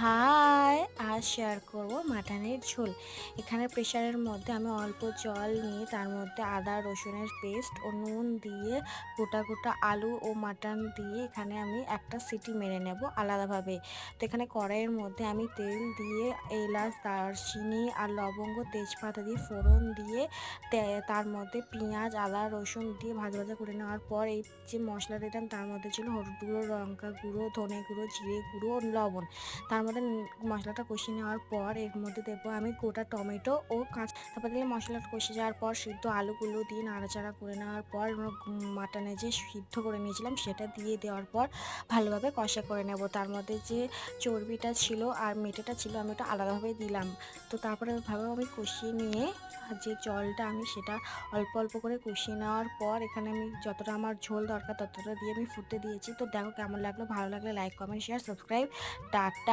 High আজ share করব মাটনের ঝোল। এখানে প্রেশারের মধ্যে আমি অল্প জল নিয়ে তার মধ্যে আদা, রসুনের পেস্ট ও নুন দিয়ে গোটা গোটা আলু ও মাটন দিয়ে এখানে আমি একটা সিটি মেরে নেব আলাদাভাবে। তো এখানে কড়াইয়ের মধ্যে আমি তেল দিয়ে এলাচ, দারচিনি আর লবঙ্গ, তেজপাতা দিয়ে ফোড়ন দিয়ে তার মধ্যে পেঁয়াজ, আদা, রসুন দিয়ে ভাজা ভাজা করে নেওয়ার পর এই যে মশলা দিতাম তার মধ্যে ছিল হলুদ গুঁড়ো, লঙ্কা গুঁড়ো, ধনে গুঁড়ো, জিরে গুঁড়ো, লবণ। তার মধ্যে মশলাটা কষিয়ে নেওয়ার পর এর মধ্যে দেবো আমি গোটা টমেটো ও কাঁচা তারপর মশলাটা কষে যাওয়ার পর সিদ্ধ আলুগুলো দিয়ে নাড়াচাড়া করে নেওয়ার পর মাটনে যে সিদ্ধ করে নিয়েছিলাম সেটা দিয়ে দেওয়ার পর ভালোভাবে কষা করে নেব। তার মধ্যে যে চর্বিটা ছিল আর মেটেটা ছিল আমি ওটা আলাদাভাবে দিলাম। তো তারপরে ভালোভাবে আমি কষিয়ে নিয়ে যে জলটা আমি সেটা অল্প অল্প করে কষিয়ে নেওয়ার পর এখানে আমি যতটা আমার ঝোল দরকার ততটা দিয়ে আমি ফুটতে দিয়েছি। তো দেখো কেমন লাগল? ভালো লাগলে like comment share subscribe tata.